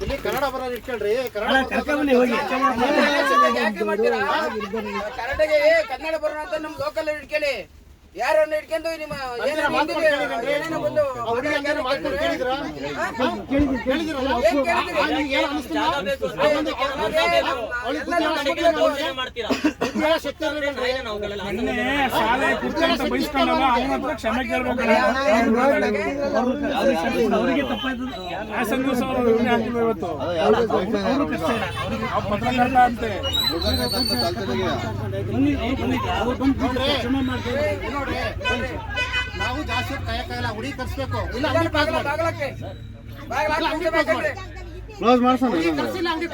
ಇಲ್ಲಿ ಕನ್ನಡ ಬರೋದು ಇಟ್ಕೊಳ್ರಿ ಕನ್ನಡ ಯಾಕೆ ಕನ್ನಡ ಬರೋಣ ಅಂತ ನಮ್ ಲೋಕಲ್ ಇಟ್ಕೊಳ್ಳಿ ಯಾರನ್ನ ಇಟ್ಕೊಂಡು ನಿಮ್ಮ ಅವ್ರಿಗೆ ಕ್ಷಮೆ ತಪ್ಪಾಯ್ತು ಇವತ್ತು. ಪತ್ರಕರ್ತ ಅಂತೆ. ನಾವು ಜಾಸ್ತಿ ಕಾಯಕ್ಕಾಗಲ್ಲ ಉಡಿ ಕರ್ಸ್ಬೇಕು. ಇಲ್ಲ ಕ್ಲೋಸ್ ಮಾಡ್ಸೋಣ ಏನೋ ಬೇಕಾದ್ರೆ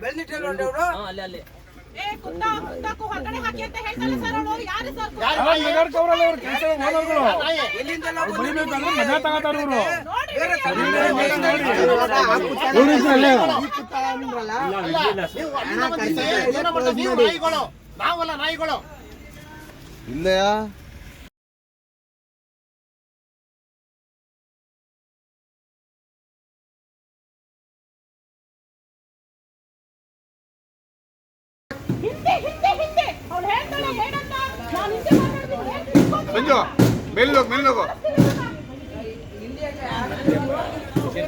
ಬೆಳ್ದಿಟ್ಟಿಲ್ಲ ಅವರು ಏ ಕುತ್ತ ಕುತ್ತಕ್ಕೂ ಹೊರಗಡೆ ಹಾಕಿ ಅಂತ ಹೇಳ್ತಾರೆ ಸರ್ ಅವರು. ಯಾರು ಸರ್? ಯಾರು ಅವಾಗ ನಗರ್ಕವ್ರಲ್ಲ ಕೆಲಸ ಓನರ್ಗಳು ಎಲ್ಲಿಂದೆಲ್ಲ ಬೈಬೇಕಂದ್ರೆ ಮನೆ ಇವರು. ನೋಡಿ ಬೇರೆ ನೀವು ಅಲ್ಲಿಂದ ಬಂದಿದ್ದೆ, ಏನೋ ಮಾಡ್ದೆ, ನೀವು ನಾಯಿಗಳು. ನಾವಲ್ಲ ನಾಯಿಗಳು. ಇಲ್ಲಯಾ ಹಿಂದೆ ಹಿಂದೆ ಹಿಂದೆ. ಅವ್ಳು ಹೇಳ್ತಾಳೆ ನಾನು ಮಾತಾಡ್ತೀನಿ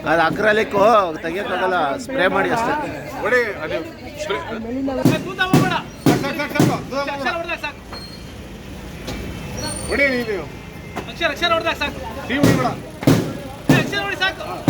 ಅದು ಅಕ್ರಲಿಕ್ಕು ತೆಗಿಯಕ್ಕಾಗಲ್ಲ ಸ್ಪ್ರೇ ಮಾಡಿ ಅಷ್ಟೇ. ಹೊಡಿ ಅದು ಸ್ಪ್ರೇ- ಹೊಡಿ ಸಾಕು. ಅಕ್ಷರ ಹೊಡಿಬೇಡ ಬಿಡು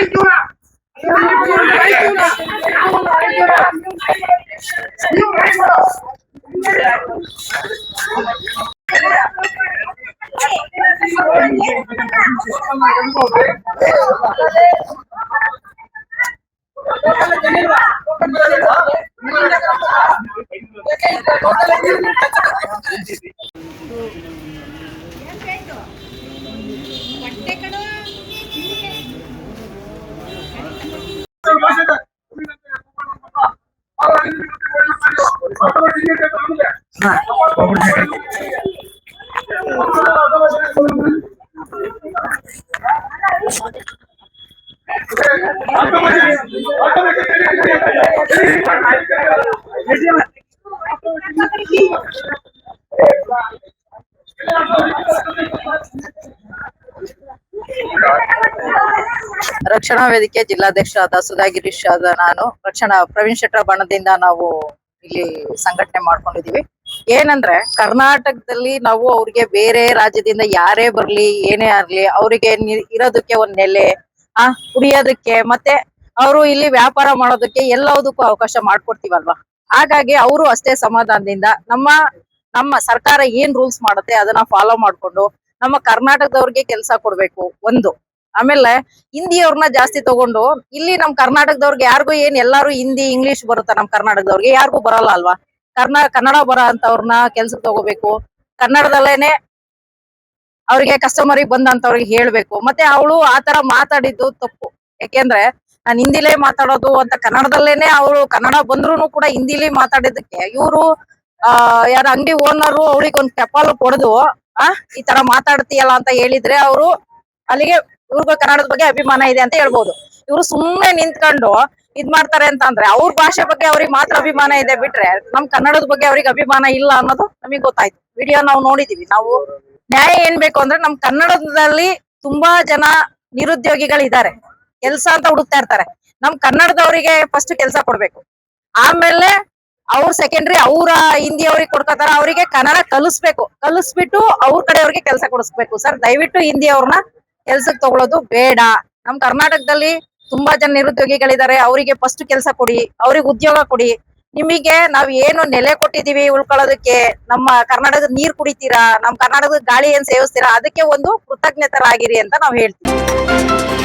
Terima kasih. ರಕ್ಷಣಾ ವೇದಿಕೆ ಜಿಲ್ಲಾಧ್ಯಕ್ಷರಾದ ಸುಧಾ ಗಿರೀಶ್ ಆದ ನಾನು. ರಕ್ಷಣಾ ಪ್ರವೀಣ್ ಶೆಟ್ಟರ ಬಣದಿಂದ ನಾವು ಇಲ್ಲಿ ಸಂಘಟನೆ ಮಾಡ್ಕೊಂಡಿದೀವಿ. ಏನಂದ್ರೆ ಕರ್ನಾಟಕದಲ್ಲಿ ನಾವು ಅವ್ರಿಗೆ ಬೇರೆ ರಾಜ್ಯದಿಂದ ಯಾರೇ ಬರ್ಲಿ, ಏನೇ ಆಗ್ಲಿ, ಅವರಿಗೆ ಇರೋದಕ್ಕೆ ಒಂದ್ ನೆಲೆ, ಆ, ಕುಡಿಯೋದಕ್ಕೆ, ಮತ್ತೆ ಅವರು ಇಲ್ಲಿ ವ್ಯಾಪಾರ ಮಾಡೋದಕ್ಕೆ ಎಲ್ಲದಕ್ಕೂ ಅವಕಾಶ ಮಾಡ್ಕೊಡ್ತೀವಲ್ವಾ? ಹಾಗಾಗಿ ಅವರು ಅಷ್ಟೇ ಸಮಾಧಾನದಿಂದ ನಮ್ಮ ನಮ್ಮ ಸರ್ಕಾರ ಏನ್ ರೂಲ್ಸ್ ಮಾಡುತ್ತೆ ಅದನ್ನ ಫಾಲೋ ಮಾಡ್ಕೊಂಡು ನಮ್ಮ ಕರ್ನಾಟಕದವ್ರಿಗೆ ಕೆಲಸ ಕೊಡ್ಬೇಕು, ಒಂದು. ಆಮೇಲೆ ಹಿಂದಿಯವ್ರನ್ನ ಜಾಸ್ತಿ ತಗೊಂಡು, ಇಲ್ಲಿ ನಮ್ ಕರ್ನಾಟಕದವ್ರಿಗೆ ಯಾರಿಗೂ ಏನ್ ಎಲ್ಲಾರು ಹಿಂದಿ, ಇಂಗ್ಲಿಷ್ ಬರುತ್ತಾ ನಮ್ ಕರ್ನಾಟಕದವ್ರಿಗೆ? ಯಾರಿಗೂ ಬರಲ್ಲ ಅಲ್ವಾ? ಕರ್ನಾ, ಕನ್ನಡ ಬರ ಅಂತವ್ರನ್ನ ಕೆಲ್ಸಕ್ಕೆ ತಗೋಬೇಕು. ಕನ್ನಡದಲ್ಲೇನೆ ಅವ್ರಿಗೆ ಕಸ್ಟಮರ್ ಬಂದಂತವ್ರಿಗೆ ಹೇಳ್ಬೇಕು. ಮತ್ತೆ ಅವಳು ಆತರ ಮಾತಾಡಿದ್ದು ತಪ್ಪು. ಯಾಕೆಂದ್ರೆ ನಾನ್ ಹಿಂದಿಲೇ ಮಾತಾಡೋದು ಅಂತ ಕನ್ನಡದಲ್ಲೇನೆ ಅವಳು ಕನ್ನಡ ಬಂದ್ರು ಕೂಡ ಹಿಂದಿಲಿ ಮಾತಾಡಿದಕ್ಕೆ ಇವರು, ಆ, ಯಾರ ಅಂಗಡಿ ಓನರು ಅವ್ರಿಗೊಂದು ಟಪಾಲು ಕೊಡದು, ಆ, ಈ ತರ ಮಾತಾಡ್ತೀಯಲ್ಲ ಅಂತ ಹೇಳಿದ್ರೆ ಅವರು ಅಲ್ಲಿಗೆ ಇವ್ರಿಗೂ ಕನ್ನಡದ ಬಗ್ಗೆ ಅಭಿಮಾನ ಇದೆ ಅಂತ ಹೇಳ್ಬೋದು. ಇವ್ರು ಸುಮ್ಮನೆ ನಿಂತ್ಕೊಂಡು ಇದ್ ಮಾಡ್ತಾರೆ ಅಂತ ಅಂದ್ರೆ ಅವ್ರ ಭಾಷೆ ಬಗ್ಗೆ ಅವ್ರಿಗೆ ಮಾತ್ರ ಅಭಿಮಾನ ಇದೆ ಬಿಟ್ರೆ ನಮ್ ಕನ್ನಡದ ಬಗ್ಗೆ ಅವ್ರಿಗೆ ಅಭಿಮಾನ ಇಲ್ಲ ಅನ್ನೋದು ನಮಗೆ ಗೊತ್ತಾಯ್ತು. ವಿಡಿಯೋ ನಾವು ನೋಡಿದೀವಿ. ನಾವು ನ್ಯಾಯ ಏನ್ ಬೇಕು ಅಂದ್ರೆ ನಮ್ ಕನ್ನಡದಲ್ಲಿ ತುಂಬಾ ಜನ ನಿರುದ್ಯೋಗಿಗಳಿದ್ದಾರೆ. ಕೆಲ್ಸ ಅಂತ ಹುಡುಕ್ತಾ ಇರ್ತಾರೆ. ನಮ್ ಕನ್ನಡದವರಿಗೆ ಫಸ್ಟ್ ಕೆಲ್ಸ ಕೊಡ್ಬೇಕು. ಆಮೇಲೆ ಅವ್ರ ಸೆಕೆಂಡ್ರಿ ಅವ್ರ ಹಿಂದಿ ಅವ್ರಿಗೆ ಕೊಡ್ಕೋತಾರ, ಅವರಿಗೆ ಕನ್ನಡ ಕಲಿಸ್ಬೇಕು. ಕಲಿಸ್ಬಿಟ್ಟು ಅವ್ರ ಕಡೆಯವ್ರಿಗೆ ಕೆಲಸ ಕೊಡಿಸ್ಬೇಕು. ಸರ್, ದಯವಿಟ್ಟು ಹಿಂದಿ ಅವ್ರನ್ನ ಕೆಲ್ಸಕ್ಕೆ ತಗೊಳ್ಳೋದು ಬೇಡ. ನಮ್ ಕರ್ನಾಟಕದಲ್ಲಿ ತುಂಬಾ ಜನ ನಿರುದ್ಯೋಗಿಗಳಿದ್ದಾರೆ. ಅವರಿಗೆ ಫಸ್ಟ್ ಕೆಲಸ ಕೊಡಿ. ಅವ್ರಿಗೆ ಉದ್ಯೋಗ ಕೊಡಿ. ನಿಮಗೆ ನಾವ್ ಏನು ನೆಲೆ ಕೊಟ್ಟಿದೀವಿ ಉಳ್ಕೊಳ್ಳೋದಕ್ಕೆ, ನಮ್ಮ ಕರ್ನಾಟಕದ ನೀರ್ ಕುಡಿತೀರಾ, ನಮ್ ಕರ್ನಾಟಕದ ಗಾಳಿ ಏನ್ ಸೇವಿಸ್ತೀರಾ, ಅದಕ್ಕೆ ಒಂದು ಕೃತಜ್ಞತರಾಗಿರಿ ಅಂತ ನಾವ್ ಹೇಳ್ತೀವಿ.